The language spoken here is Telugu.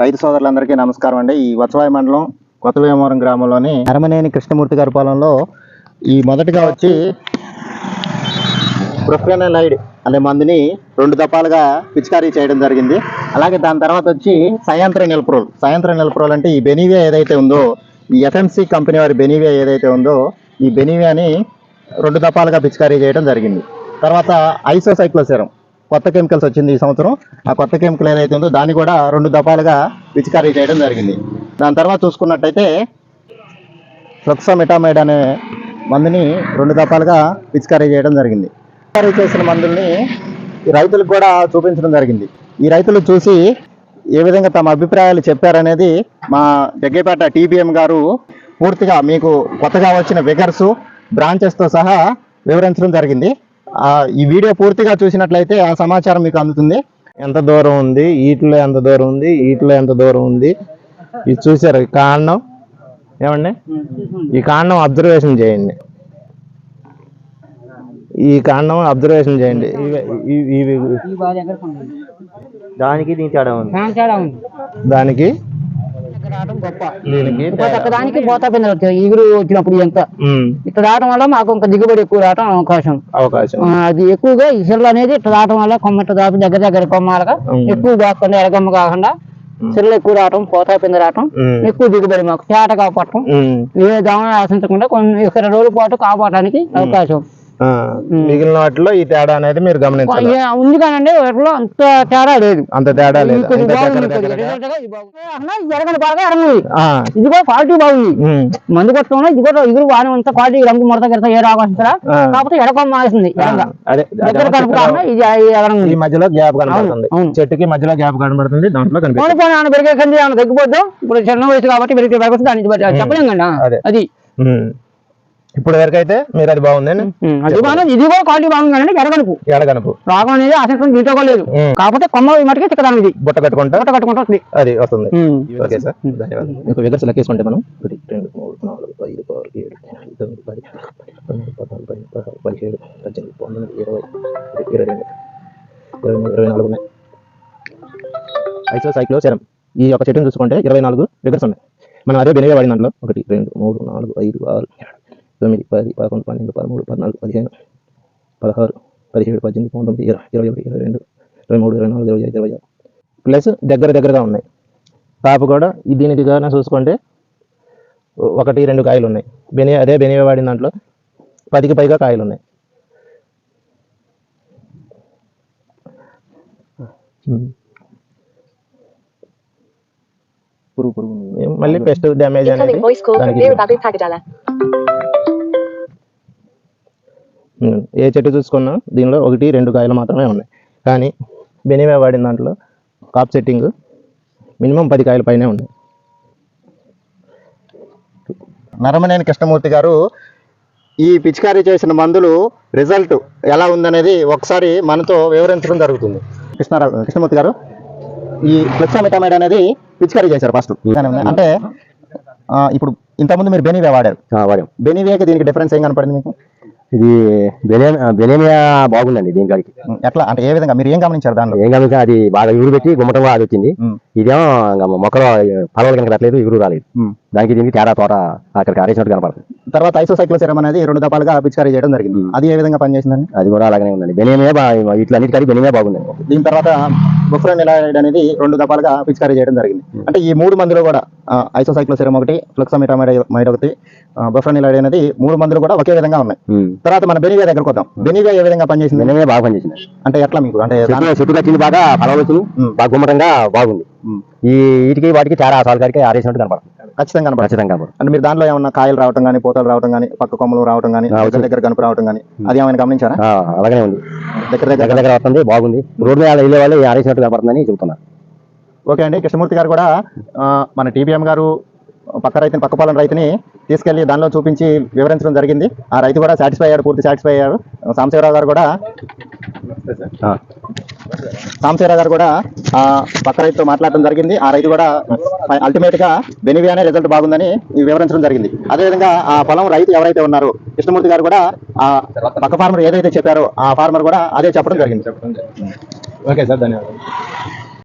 రైతు సోదరులందరికీ నమస్కారం అండి. ఈ వత్సవాయి మండలం కొత్త వేమవరం గ్రామంలోని అరమనేని కృష్ణమూర్తి గారి పొలంలో ఈ మొదటిగా వచ్చి ప్రొఫెనలైడ్ అనే మందుని రెండు దఫాలుగా పిచికారీ చేయడం జరిగింది. అలాగే దాని తర్వాత వచ్చి సాయంత్ర నిల్ప్రోల్. సాయంత్ర నిల్ప్రోల్ అంటే ఈ బెనీవియా ఏదైతే ఉందో ఈ ఎఫ్ఎంసి కంపెనీ వారి బెనీవియా ఏదైతే ఉందో ఈ బెనీవియాని రెండు దఫాలుగా పిచికారీ చేయడం జరిగింది. తర్వాత ఐసోసైక్లోసెరం కొత్త కెమికల్స్ వచ్చింది ఈ సంవత్సరం. ఆ కొత్త కెమికల్ ఏదైతే ఉందో దాన్ని కూడా రెండు దఫాలుగా పిచికారీ చేయడం జరిగింది. దాని తర్వాత చూసుకున్నట్టయితే ఫ్లక్సామిటామైడ్ అనే మందుని రెండు దఫాలుగా పిచికారీ చేయడం జరిగింది. పిచికారీ చేసిన మందుల్ని ఈ రైతులకు కూడా చూపించడం జరిగింది. ఈ రైతులు చూసి ఏ విధంగా తమ అభిప్రాయాలు చెప్పారనేది మా జగ్గేపేట టీబీఎం గారు పూర్తిగా మీకు కొత్తగా వచ్చిన విగర్సు బ్రాంచెస్తో సహా వివరించడం జరిగింది. ఈ వీడియో పూర్తిగా చూసినట్లయితే ఆ సమాచారం మీకు అందుతుంది. ఎంత దూరం ఉంది? ఈటిలో ఎంత దూరం ఉంది? ఈటిలో ఎంత దూరం ఉంది? ఇది చూసారు ఈ కాండం. ఏమండి? ఈ కాండం అబ్జర్వేషన్ చేయండి. ఈ కాండం అబ్జర్వేషన్ చేయండి. దానికి దీనికి రావడం గొప్ప. పోతా పిందెలు వచ్చినప్పుడు ఎంత? ఇట్లా రావడం వల్ల మాకు ఇంకా దిగుబడి ఎక్కువ రావడం అవకాశం. అవకాశం. అది ఎక్కువగా ఈ అనేది ఇట్లా రావడం వల్ల కొమ్మ ఇట్లా దాపి దగ్గర దగ్గర కొమ్మాలగా. ఎక్కువ కాకుండా ఎరగమ్మ కాకుండా సిల్లు ఎక్కువ రావడం పోతా పిందె ఉమ్, ఎక్కువ దిగుబడి మాకు. చేట కాపాడటం. ఏ దోమ ఆశించకుండా కొన్ని ఇరవై రోజుల పాటు కాపాడడానికి అవకాశం. మిగిలిన వాటిలో ఈ తేడా అనేది మీరు గమనించాలి. ఉంది కానండి వాటిలో అంత తేడా లేదు. అంత తేడా లేదు? ఇది జరగని బాగా కూడా క్వాలిటీ బాగుంది. మందు కొట్టడంలో ఇది కూడా ఎగురు బాగానే అంత క్వాలిటీ రంగు ముడత గిడత ఏ రాకుండా. కాకపోతే ఎడకొమ్మ మాసింది దగ్గర కనుక ఇది ఈ మధ్యలో గ్యాప్ కనబడుతుంది. చెట్టుకి మధ్యలో గ్యాప్ కనబడుతుంది దాంట్లో కనిపిస్తుంది. పెరిగే కంది తగ్గిపోద్దాం? ఇప్పుడు చిన్న వయసు కాబట్టి దాన్ని బట్టి చెప్పలేం కదా. అదే. ఇప్పుడు వరకు అయితే మీరు అది బాగుందండి. అది బాగుంది. ఇది కూడా క్వాలిటీ బాగుంది కానీ ఎడగనుపు ఎడగనుపు రాగం అనేది ఆశించడం దీంట్లో కూడా లేదు. కాకపోతే కొమ్మ మటుకే చిక్కదాని ఇది బుట్ట కట్టుకుంటా? కొట్ట కట్టుకుంటూ వస్తుంది. అది వస్తుంది. Okay sir. ధన్యవాదాలు. మీకు విగర్స్ లెక్కేసుకుంటే మనం ఒకటి రెండు మూడు నాలుగు ఐదు ఆరు ఏడు ఎనిమిది తొమ్మిది పది పన్నెండు పద్నాలుగు పదిహేను పదహారు పదిహేడు పద్దెనిమిది పంతొమ్మిది ఇరవై ఇరవై రెండు ఇరవై మూడు ఇరవై నాలుగు ఉన్నాయి. ఐసో సైక్లో సెరం ఈ యొక్క చెట్టును చూసుకుంటే ఇరవై నాలుగు విగర్స్ ఉన్నాయి. మనం అదే బెనివే వాడిన దాంట్లో ఒకటి రెండు మూడు నాలుగు ఐదు ఆరు ఏడు. తొమ్మిది పది పదకొండు పన్నెండు పదమూడు పద్నాలుగు పదిహేను పదహారు పదిహేడు పద్దెనిమిది పంతొమ్మిది ఇరవై ఇరవై ఒకటి ఇరవై రెండు ఇరవై మూడు ఇరవై నాలుగు ఇరవై ఐదు ఇరవై ఆరు. ప్లస్ దగ్గర దగ్గరగా ఉన్నాయి. కాపు కూడా దీనికి కానీ చూసుకుంటే ఒకటి రెండు కాయలు ఉన్నాయి. బెని అదే బెనివే వాడిన దాంట్లో పదికి పైగా కాయలు ఉన్నాయి. ఉమ్. పురుగు పురుగు. మళ్ళీ పెస్ట్ డ్యామేజ్ అనేది ఏ చెట్టు చూసుకున్నా దీనిలో ఒకటి రెండు కాయలు మాత్రమే ఉన్నాయి. కానీ బెనివే వాడిన దాంట్లో కాప్ సెట్టింగ్ మినిమం పది కాయల పైనే ఉన్నాయి. నరమనేని కృష్ణమూర్తి గారు ఈ పిచికారీ చేసిన మందులు రిజల్ట్ ఎలా ఉందనేది ఒకసారి మనతో వివరించడం జరుగుతుంది. కృష్ణారావు కృష్ణమూర్తి గారు ఈ ఫ్లెక్సామిటామైడ్ అనేది పిచికారీ చేశారు ఫస్ట్. అంటే ఇప్పుడు ఇంతకుముందు మీరు బెనివే వాడారు. వాడాం. బెనివేకి దీనికి డిఫరెన్స్ ఏం కనపడింది మీకు? ఇది బెలేమియా బెలేమియా బాగుందండి దీని కాడికి. ఎట్లా? అంటే ఏ విధంగా? మీరు ఏం గమనించారు దానిలో? ఏం కనుక అది బాగా ఇగురు పెట్టి గుమ్మటంలో అది వచ్చింది ఇదేమో మొక్కలో పలవలు కనుక రావట్లేదు ఇగురు రాలేదు. దానికి దీనికి తేడా తోట అక్కడికి ఆరేసినట్టు కనపడుతుంది తర్వాత ఐసోసైక్లోసిరం అనేది రెండు దఫాలుగా పిచికారీ చేయడం జరిగింది. అది ఏ విధంగా పనిచేసిందండి? అది కూడా అలాగనే ఉందండి. ఇట్లా అన్నిటికీ బెలేమియా బాగుందండి. దీని తర్వాత బుఫ్రోనిలైడ్ అనేది రెండు దఫాలుగా పిచికారీ చేయడం జరిగింది. అంటే ఈ మూడు మందులు కూడా ఐసోసైక్లోసిరం ఒకటి ఫ్లక్సామిటామైడ్ ఒకటి బుఫ్రోనిలైడ్ అనేది మూడు మందులు కూడా ఒకే విధంగా ఉన్నాయి. తర్వాత మన బెనివియా దగ్గరకు వద్దాం. బెనివియా ఏ విధంగా పనిచేసింది? బెలేమియా బాగా పనిచేసింది. అంటే ఎట్లా మీకు? అంటే చెట్టు బాగా ఉం. బాగా గుమ్మటంగా బాగుంది. ఈ వీటికి వాటికి తేడా సాల్ కాడికి ఆరేసినట్టు కనపడుతుంది. ఖచ్చితంగా ఖచ్చితంగా కనపడుతుంది అంటే మీరు దాంట్లో ఏమన్నా కాయలు రావటం కానీ పూతలు రావటం కానీ పక్క కొమ్మలు రావటం కానీ దగ్గర దగ్గర కనుపు రావటం కానీ అది ఏమైనా గమనించారా? ఆ, అలాగనే ఉంది. దగ్గర దగ్గర దగ్గర దగ్గర వస్తుంది బాగుంది. రోడ్డు మీద వెళ్ళే వాళ్ళు ఆరేసినట్టు కనపడుతుందని చెబుతున్నారు ఓకే అండి కృష్ణమూర్తి గారు కూడా ఆ, మన టీబీఎం గారు పక్క రైతుని పక్క పొలం రైతుని తీసుకెళ్ళి దానిలో చూపించి వివరించడం జరిగింది. ఆ రైతు కూడా సాటిస్ఫై అయ్యాడు పూర్తి సాటిస్ఫై అయ్యాడు సాంబశివరావు గారు కూడా ఆ. సాంశీర గారు కూడా ఆ పక్క రైతుతో మాట్లాడడం జరిగింది. ఆ రైతు కూడా అల్టిమేట్గా బెనివియానే రిజల్ట్ బాగుందని వివరించడం జరిగింది. అదేవిధంగా ఆ పొలం రైతు ఎవరైతే ఉన్నారో కృష్ణమూర్తి గారు కూడా ఆ పక్క ఫార్మర్ ఏదైతే చెప్పారో ఆ ఫార్మర్ కూడా అదే చెప్పడం జరిగింది. ఓకే సార్ ధన్యవాదాలు.